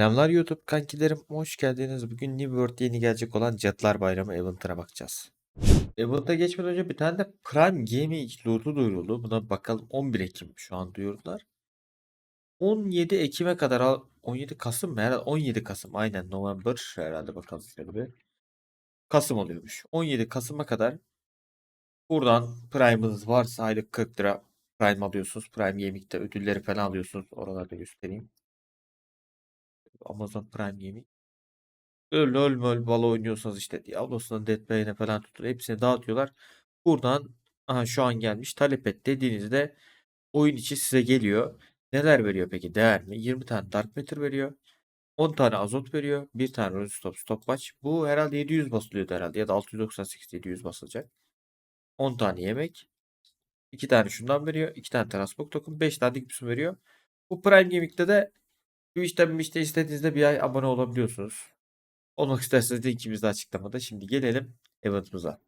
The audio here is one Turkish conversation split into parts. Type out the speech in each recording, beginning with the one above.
Selamlar YouTube kankilerim, hoş geldiniz. Bugün New World'de yeni gelecek olan Cadılar Bayramı Event'ına bakacağız. Event'a geçmeden önce bir tane de Prime Gaming loot'u duyuruldu. Buna bakalım 11 Ekim şu an duyurdular. 17 Ekim'e kadar al- 17 Kasım mı? Herhalde 17 Kasım aynen November herhalde bakalım bir. Kasım oluyormuş. 17 Kasım'a kadar buradan Prime'ınız varsa aylık 40 lira Prime alıyorsunuz. Prime Gaming'de ödülleri falan alıyorsunuz. Oralarda göstereyim. Amazon Prime Gaming. Öl öl möl balo oynuyorsanız işte Diablo'suna Dead Bay'ine falan tutun. Hepsini dağıtıyorlar. Buradan aha şu an gelmiş talep et dediğinizde oyun içi size geliyor. Neler veriyor peki? Değer mi? 20 tane Dark Matter veriyor. 10 tane azot veriyor. 1 tane Rune Stop Stopwatch. Bu herhalde 700 basılıyordu herhalde. Ya da 698 700 basılacak. 10 tane yemek. 2 tane şundan veriyor. 2 tane Transport Token. 5 tane Digbus'un veriyor. Bu Prime Gaming'de de bu işten işte istediğinizde bir ay abone olabiliyorsunuz. Olmak isterseniz linkimiz de açıklamada. Şimdi gelelim eventimize.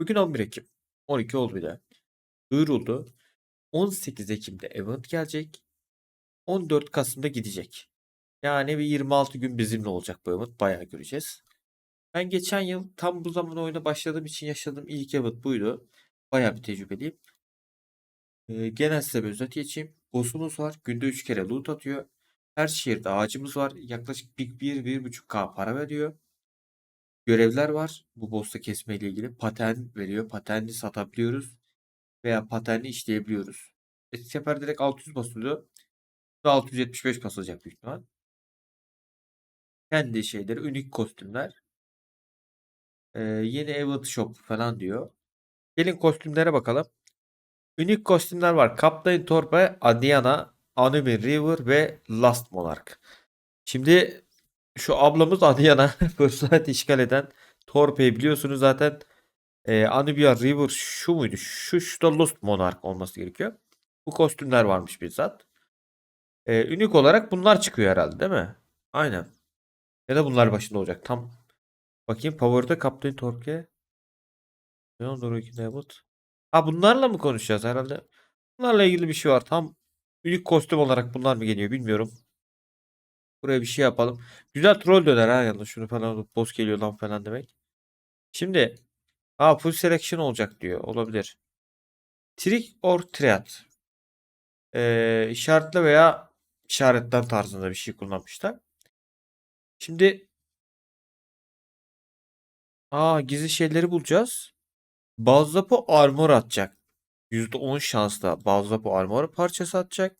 Bugün 11 Ekim. 12 oldu bir de. Duyuruldu. 18 Ekim'de event gelecek. 14 Kasım'da gidecek. Yani bir 26 gün bizimle olacak bu event. Bayağı göreceğiz. Ben geçen yıl tam bu zaman oyuna başladığım için yaşadığım ilk event buydu. Bayağı bir tecrübeliyim. Ee, genel size bir özet geçeyim. Boss'umuz var. Günde 3 kere loot atıyor. Her şehirde ağacımız var. Yaklaşık 1-1,5k para veriyor. Görevler var. Bu boss'ta kesme ile ilgili. Paten veriyor. Patenli satabiliyoruz. Veya patenli işleyebiliyoruz. Eski sefer direkt 600 basılıyor. Bu da 675 basılacak büyük ihtimal. Kendi şeyleri. Unik kostümler. Ee, yeni event shop falan diyor. Gelin kostümlere bakalım. Unik kostümler var. Kaptan Torpe, Adiana, Anumi River ve Last Monarch. Şimdi şu ablamız Adiana fırsat işgal eden Torpe'yi biliyorsunuz zaten. Ee, Anubia River şu muydu? Şu, şu da Lost Monarch olması gerekiyor. Bu kostümler varmış bizzat. Ee, unik olarak bunlar çıkıyor herhalde değil mi? Aynen. Ya da bunlar başında olacak. Tam bakayım Power'da Captain Torque. Leon Doroki Nebot. Ha bunlarla mı konuşacağız herhalde? Bunlarla ilgili bir şey var. Tam unik kostüm olarak bunlar mı geliyor bilmiyorum. Buraya bir şey yapalım. Güzel troll döner ha yalnız şunu falan boss geliyor lan falan demek. Şimdi ha full selection olacak diyor. Olabilir. Trick or treat. Ee, işaretle veya işaretten tarzında bir şey kullanmışlar. Şimdi aa gizli şeyleri bulacağız. Bazlapo armor atacak. %10 şansla Bazlapo armor parçası atacak.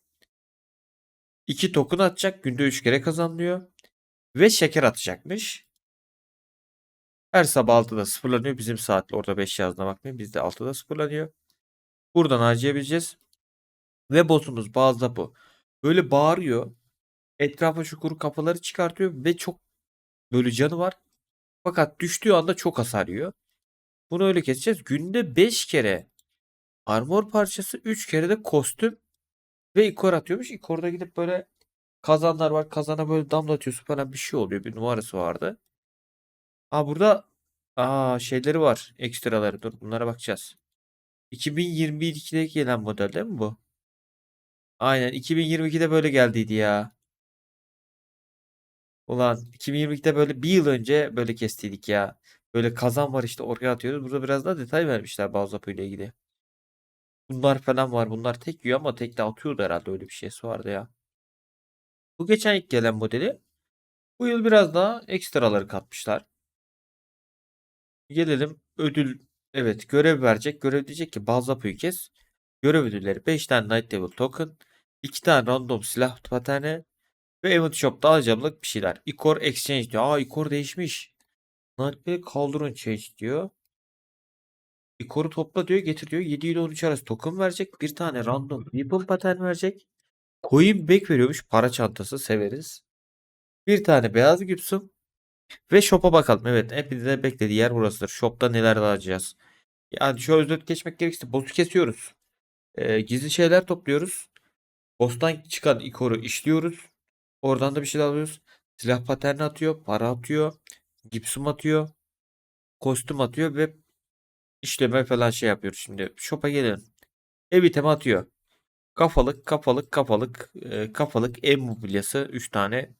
2 token atacak. Günde 3 kere kazanılıyor. Ve şeker atacakmış. Her sabah 6'da sıfırlanıyor. Bizim saatle orada 5 yazdığına bakmayın. Bizde 6'da sıfırlanıyor. Buradan harcayabileceğiz. Ve boss'umuz Bazlapo. Böyle bağırıyor. Etrafa şu kuru kafaları çıkartıyor. Ve çok böyle canı var. Fakat düştüğü anda çok hasar yiyor. Bunu öyle keseceğiz. Günde 5 kere armor parçası 3 kere de kostüm ve ikor atıyormuş. İkorda gidip böyle kazanlar var. Kazana böyle damlatıyorsun falan bir şey oluyor. Bir numarası vardı. Ha burada aa şeyleri var. Ekstraları. Dur bunlara bakacağız. 2022'de gelen model değil mi bu? Aynen 2022'de böyle geldiydi ya. Ulan 2022'de böyle bir yıl önce böyle kestiydik ya. Böyle kazan var işte oraya atıyoruz. Burada biraz daha detay vermişler bazı ile ilgili. Bunlar falan var. Bunlar tek yiyor ama tek de atıyordu herhalde öyle bir şeysi vardı ya. Bu geçen ilk gelen modeli. Bu yıl biraz daha ekstraları katmışlar. Gelelim ödül. Evet görev verecek. Görev diyecek ki Balzapo'yu kes. Görev ödülleri 5 tane Night Devil Token. 2 tane random silah pateni. Ve Event Shop'ta alacağımlık bir şeyler. Ikor Exchange diyor. Aa Ikor değişmiş. Night Cauldron Change diyor. Ikor'u topla diyor getir diyor. 7 ile 13 arası token verecek. Bir tane random weapon pattern verecek. Coin back veriyormuş. Para çantası severiz. Bir tane beyaz Gibson. Ve shop'a bakalım. Evet hepinize beklediği yer burasıdır. Shop'ta neler alacağız. Yani şöyle özet geçmek gerekirse boss'u kesiyoruz. Ee, gizli şeyler topluyoruz. Boss'tan çıkan ikoru işliyoruz. Oradan da bir şeyler alıyoruz. Silah paterni atıyor. Para atıyor. Gipsum atıyor. Kostüm atıyor ve işleme falan şey yapıyoruz. Şimdi shop'a gelelim. Ev itemi atıyor. Kafalık, kafalık, kafalık, e, kafalık ev mobilyası 3 tane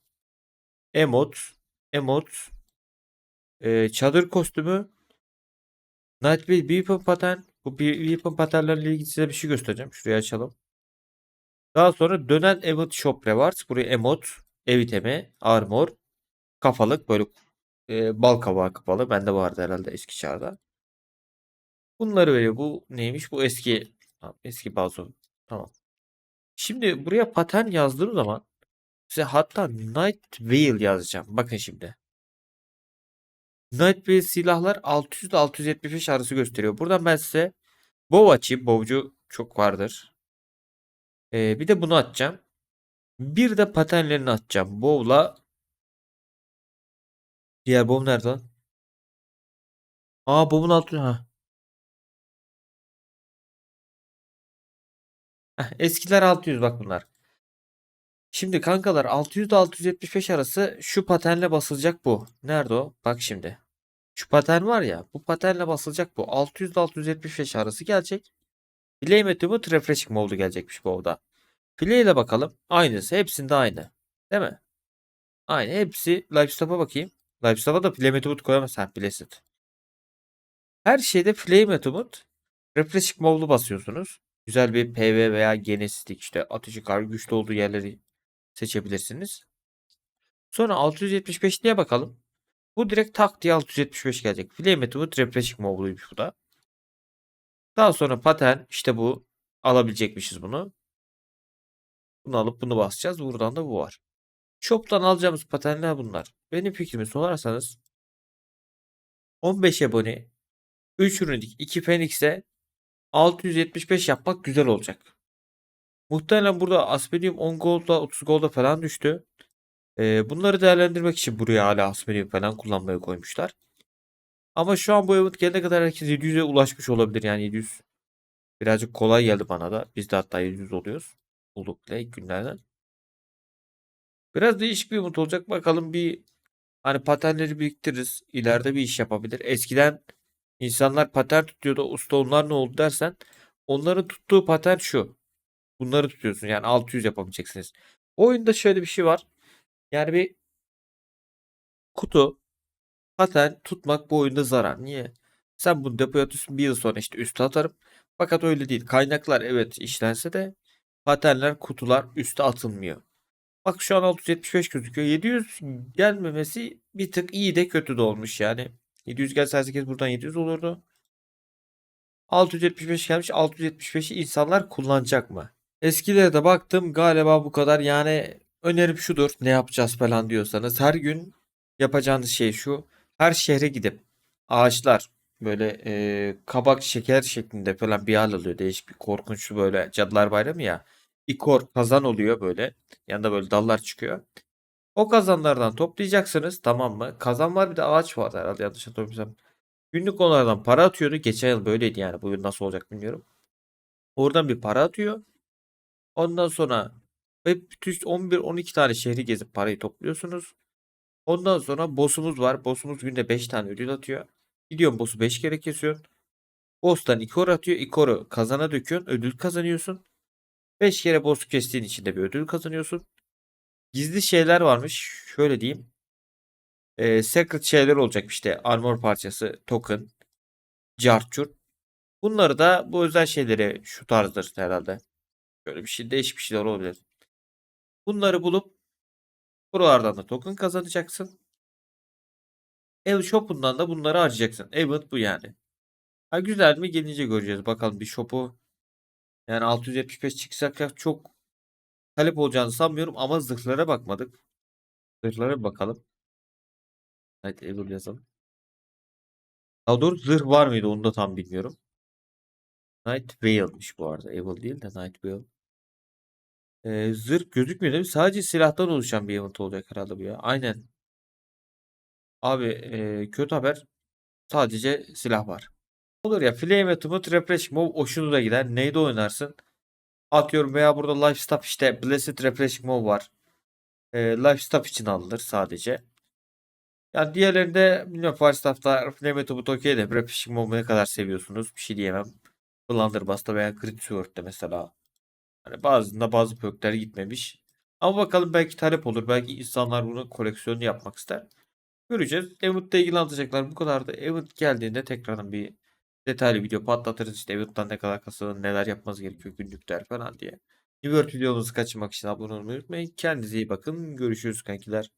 Emot. Emot. Ee, çadır kostümü. Night Weapon pattern. Bu Weapon patternlerle ilgili size bir şey göstereceğim. Şurayı açalım. Daha sonra dönen Emot Shop Rewards. Buraya Emot. Ev itemi. Armor. Kafalık. Böyle e, bal kabağı kapalı. Bende vardı herhalde eski çağda. Bunları veriyor. Bu neymiş? Bu eski eski bazo. Tamam. Şimdi buraya pattern yazdığım zaman size hatta Night Veil yazacağım. Bakın şimdi. Night Veil silahlar 600 ile 675 arası gösteriyor. Buradan ben size bow açayım. Bowcu çok vardır. Ee, bir de bunu atacağım. Bir de patternlerini atacağım. Bow'la diğer bow nerede lan? Aa bow'un altı ha. Eskiler 600 bak bunlar. Şimdi kankalar 600 ile 675 arası şu paternle basılacak bu. Nerede o? Bak şimdi. Şu patern var ya. Bu paternle basılacak bu. 600 ile 675 arası gelecek. Play metodu refreshing modu gelecekmiş bu oda. Play ile bakalım. Aynısı. Hepsinde aynı. Değil mi? Aynı. Hepsi. Lifestop'a bakayım. Lifestop'a da play metodu koyamaz. Ha. Her şeyde play metodu refreshing modu basıyorsunuz. Güzel bir PV veya genestik işte ateşi kar güçlü olduğu yerleri seçebilirsiniz. Sonra 675 diye bakalım. Bu direkt tak diye 675 gelecek. Play metodu refreshing moduymuş bu da. Daha sonra pattern işte bu. Alabilecekmişiz bunu. Bunu alıp bunu basacağız. Buradan da bu var. Shop'tan alacağımız paternler bunlar. Benim fikrimi sorarsanız 15 abone 3 ürünlük 2 Phoenix'e 675 yapmak güzel olacak. Muhtemelen burada Asperium 10 Gold'da 30 Gold'da falan düştü. Ee, bunları değerlendirmek için buraya hala Asperium falan kullanmaya koymuşlar. Ama şu an bu event gelene kadar herkes 700'e ulaşmış olabilir. Yani 700 birazcık kolay geldi bana da. Biz de hatta 700 oluyoruz. Bulduk bile ilk günlerden. Biraz değişik bir umut olacak. Bakalım bir hani paternleri biriktiririz. İleride bir iş yapabilir. Eskiden insanlar patern tutuyordu. Usta onlar ne oldu dersen onların tuttuğu patern şu. Bunları tutuyorsun. Yani 600 yapabileceksiniz. Oyunda şöyle bir şey var. Yani bir kutu patern tutmak bu oyunda zarar. Niye? Sen bunu depoya atıyorsun bir yıl sonra işte üste atarım. Fakat öyle değil. Kaynaklar evet işlense de paternler kutular üste atılmıyor. Bak şu an 675 gözüküyor. 700 gelmemesi bir tık iyi de kötü de olmuş yani. 700 gelse herkes buradan 700 olurdu. 675 gelmiş. 675'i insanlar kullanacak mı? Eskilere de baktım galiba bu kadar. Yani önerim şudur. Ne yapacağız falan diyorsanız her gün yapacağınız şey şu. Her şehre gidip ağaçlar böyle e, kabak şeker şeklinde falan bir hal alıyor. Değişik bir korkunçlu böyle Cadılar Bayramı ya. İkor kazan oluyor böyle. Yanında böyle dallar çıkıyor. O kazanlardan toplayacaksınız tamam mı? Kazan var bir de ağaç var herhalde yanlış hatırlamıyorsam. Günlük onlardan para atıyordu. Geçen yıl böyleydi yani. Bu yıl nasıl olacak bilmiyorum. Oradan bir para atıyor. Ondan sonra hep 11-12 tane şehri gezip parayı topluyorsunuz. Ondan sonra boss'umuz var. Boss'umuz günde 5 tane ödül atıyor. Gidiyorsun boss'u 5 kere kesiyorsun. Boss'tan ikor atıyor. İkoru kazana döküyorsun. Ödül kazanıyorsun. 5 kere boss kestiğin için de bir ödül kazanıyorsun. Gizli şeyler varmış. Şöyle diyeyim. Ee, secret şeyler olacak işte. Armor parçası, token, carçur. Bunları da bu özel şeyleri şu tarzdır herhalde. Böyle bir şey değişik bir şeyler olabilir. Bunları bulup buralardan da token kazanacaksın. Ev shop'undan da bunları harcayacaksın. Event bu yani. Ha güzel mi gelince göreceğiz. Bakalım bir shop'u yani 675 çıksak çok talep olacağını sanmıyorum ama zırhlara bakmadık. Zırhlara bakalım. Hadi Evil yazalım. Daha doğrusu zırh var mıydı onu da tam bilmiyorum. Night Veil'miş bu arada. Evil değil de Night Veil. Ee, zırh gözükmüyor değil mi? Sadece silahtan oluşan bir event olacak herhalde bu ya. Aynen. Abi e, kötü haber. Sadece silah var. Olur ya Flame Ultimate Refresh Move hoşunuza gider. Neyde oynarsın? Atıyorum veya burada Life Staff işte Blessed Refresh Move var. E, Life Staff için alınır sadece. Yani diğerlerinde bilmiyorum Falstaff'ta Flame Ultimate okey de Refresh Move'u ne kadar seviyorsunuz bir şey diyemem. Blunderbuss'ta veya Crit Sword'da mesela. Hani bazında bazı perkler gitmemiş. Ama bakalım belki talep olur. Belki insanlar bunun koleksiyonunu yapmak ister. Göreceğiz. Event'la ilgili anlatacaklar bu kadardı. Event geldiğinde tekrardan bir detaylı video patlatırız. İşte Event'tan ne kadar kasılır, neler yapmanız gerekiyor günlükler falan diye. World videomuzu kaçırmak için abone olmayı unutmayın. Kendinize iyi bakın. Görüşürüz kankiler.